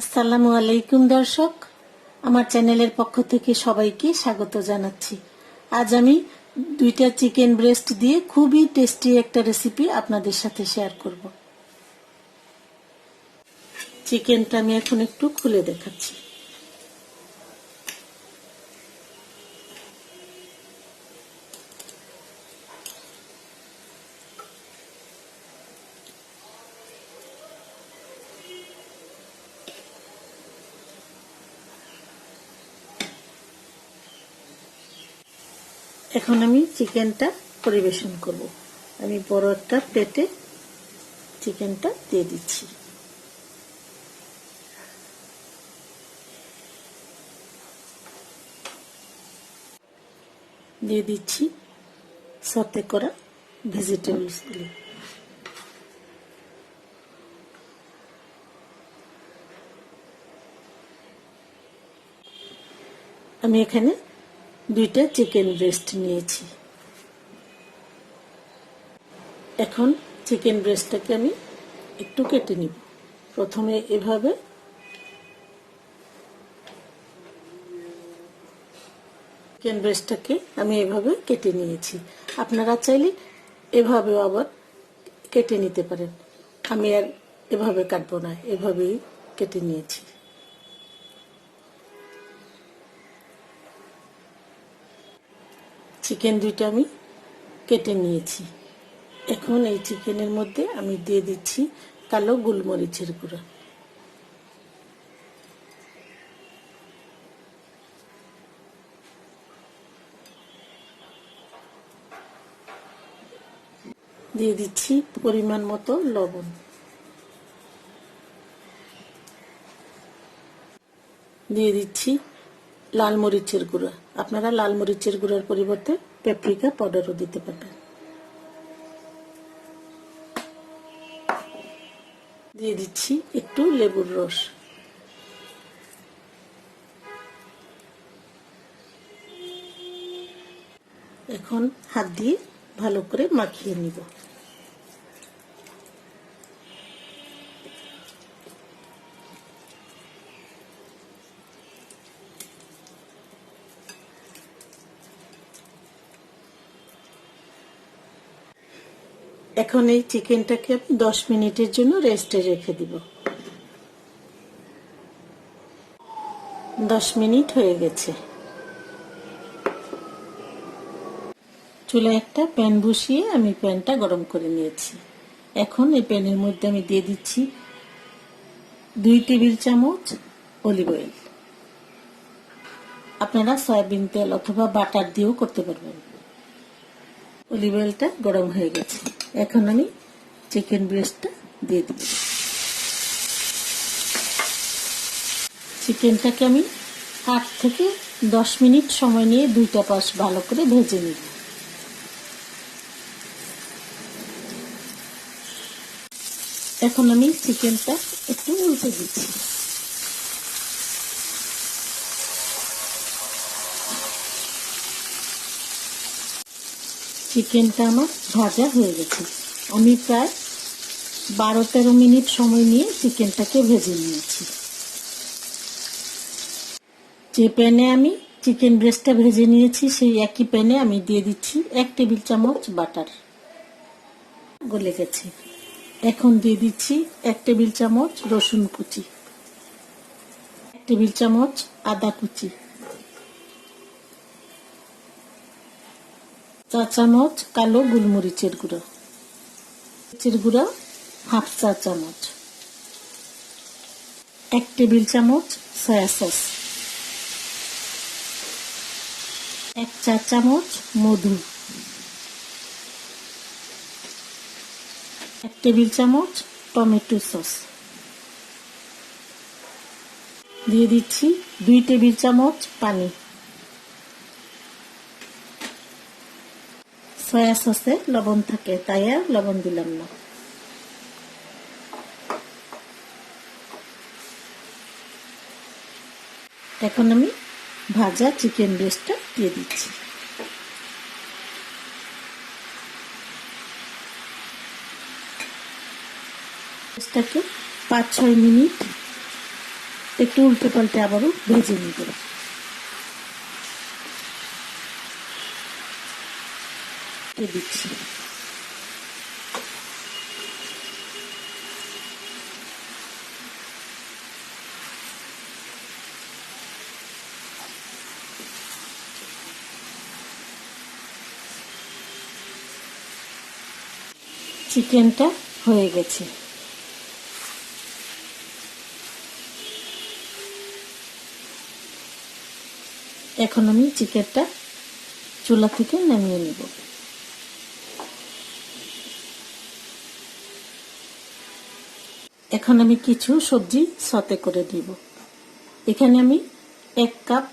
আসসালামু আলাইকুম, দর্শক। আমার চ্যানেলের পক্ষ থেকে সবাইকে স্বাগত জানাচ্ছি। আজ আমি দুইটা চিকেন ব্রেস্ট দিয়ে খুবই টেস্টি একটা রেসিপি আপনাদের সাথে শেয়ার করব। চিকেনটা আমি এখন একটু খুলে দেখাচ্ছি। এখন আমি চিকেনটা পরিবেশন করব। আমি বড় একটা প্লেটে চিকেনটা দিয়ে দিচ্ছি। দিয়ে দিচ্ছি সতে করা ভেজিটেবলসগুলি আমি এখানে দুইটা চিকেন ব্রেস্ট নিয়েছি। এখন চিকেন ব্রেস্টটাকে আমি একটু কেটে নিব। প্রথমে এভাবে চিকেন ব্রেস্টটাকে আমি এভাবে কেটে নিয়েছি। আপনারা চাইলে এভাবেও আবার কেটে নিতে পারেন। আমি আর এভাবে কাটবো না, এভাবেই কেটে নিয়েছি। চিকেন দুইটা আমি কেটে নিয়েছি। এখন এই চিকেনের মধ্যে আমি দিয়ে দিচ্ছি কালো গোলমরিচের গুঁড়ো। দিয়ে দিচ্ছি পরিমাণ মতো লবণ। দিয়ে দিচ্ছি লাল মরিচের গুঁড়া। আপনারা লাল মরিচের গুঁড়ার পরিবর্তে পেপরিকা পাউডারও দিতে পারবেন। দিয়ে দিচ্ছি একটু লেবুর রস। এখন হাত দিয়ে ভালো করে মাখিয়ে নিব। এখন এই চিকেনটাকে আমি দশ মিনিটের জন্য রেস্টে রেখে দিব। দশ মিনিট হয়ে গেছে। চুলে একটা প্যান বসিয়ে আমি প্যানটা গরম করে নিয়েছি। এখন এই প্যানের মধ্যে আমি দিয়ে দিচ্ছি দুই টেবিল চামচ অলিভ অয়েল। আপনারা সয়াবিন তেল অথবা বাটার দিয়েও করতে পারবেন। অলিভ অয়েলটা গরম হয়ে গেছে। এখন আমি চিকেন ব্রেস্টটা দিয়ে দিব। চিকেনটাকে আমি আট থেকে দশ মিনিট সময় নিয়ে দুইটা পাশ ভালো করে ভেজে নিব। এখন আমি চিকেনটা একটু উল্টে দিচ্ছি। চিকেনটা আমার ভাজা হয়ে গেছে। আমি প্রায় বারো তেরো মিনিট সময় নিয়ে চিকেনটাকে ভেজে নিয়েছি। যে প্যানে আমি চিকেন ব্রেস্টটা ভেজে নিয়েছি, সেই একই প্যানে আমি দিয়ে দিচ্ছি এক টেবিল চামচ বাটার। গলে গেছে। এখন দিয়ে দিচ্ছি এক টেবিল চামচ রসুন কুচি, এক টেবিল চামচ আদা কুচি। চা চামচ কালো গোলমরিচের গুঁড়ো। মরিচের গুঁড়ো, হাফ চা চামচ এক টেবিল চামচ সয়া সস। এক চা চামচ মধু। এক টেবিল চামচ টমেটো সস। দিয়ে দিচ্ছি দুই টেবিল চামচ পানি। সয়া সসে লবণ থাকে, তাই আর লবণ দিলাম না। এখন আমি ভাজা চিকেন ব্রেস্টটা দিয়ে দিচ্ছি। পাঁচ ছয় মিনিট একটু উল্টে পাল্টে আবারও ভেজে নিব দিয়ে দিচ্ছি। চিকেনটা হয়ে গেছে। এখন আমি চিকেনটা চুলা থেকে নামিয়ে নিব। এখন আমি কিছু সবজি সতে করে দিব। এখানে আমি এক কাপ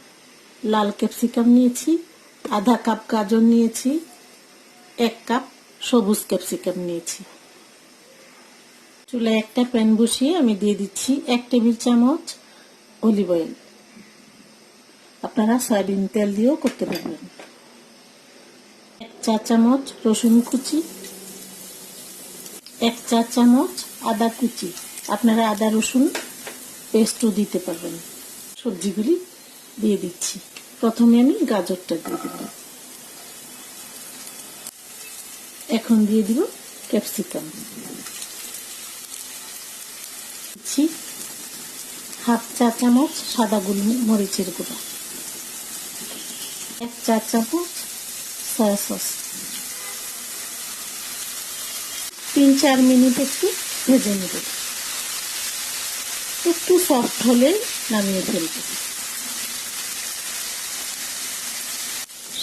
লাল ক্যাপসিকাম নিয়েছি, আধা কাপ গাজর নিয়েছি, এক কাপ সবুজ ক্যাপসিকাম নিয়েছি। চুলায় একটা প্যান বসিয়ে আমি দিয়ে দিচ্ছি এক টেবিল চামচ অলিভ অয়েল। আপনারা সয়াবিন তেল দিয়েও করতে পারবেন। এক চা চামচ রসুন কুচি, এক চা চামচ আদা কুচি। আপনারা আদা, রসুন পেস্টও দিতে পারবেন। সবজিগুলি দিয়ে দিচ্ছি। প্রথমে আমি গাজরটা দিয়ে দিলাম এখন দিয়ে দিব ক্যাপসিকাম দিচ্ছি হাফ চা চামচ সাদা গুল মরিচের গুঁড়া। এক চা চামচ সয়া সস তিন চার মিনিট একটু ভেজে নেব। একটু সফট হলে নামিয়ে ফেলব।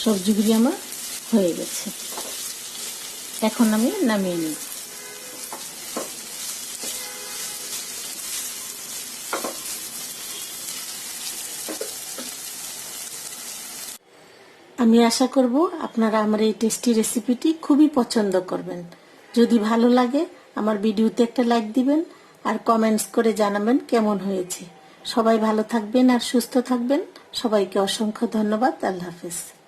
সবজিগুলি আমার হয়ে গেছে। এখন আমি নামিয়ে নিই আমি আশা করব আপনারা আমার এই টেস্টি রেসিপিটি খুবই পছন্দ করবেন। যদি ভালো লাগে আমার ভিডিওতে একটা লাইক দিবেন আর কমেন্টস করে জানাবেন কেমন হয়েছে। সবাই ভালো থাকবেন আর সুস্থ থাকবেন। সবাইকে অসংখ্য ধন্যবাদ। আল্লাহ হাফেজ।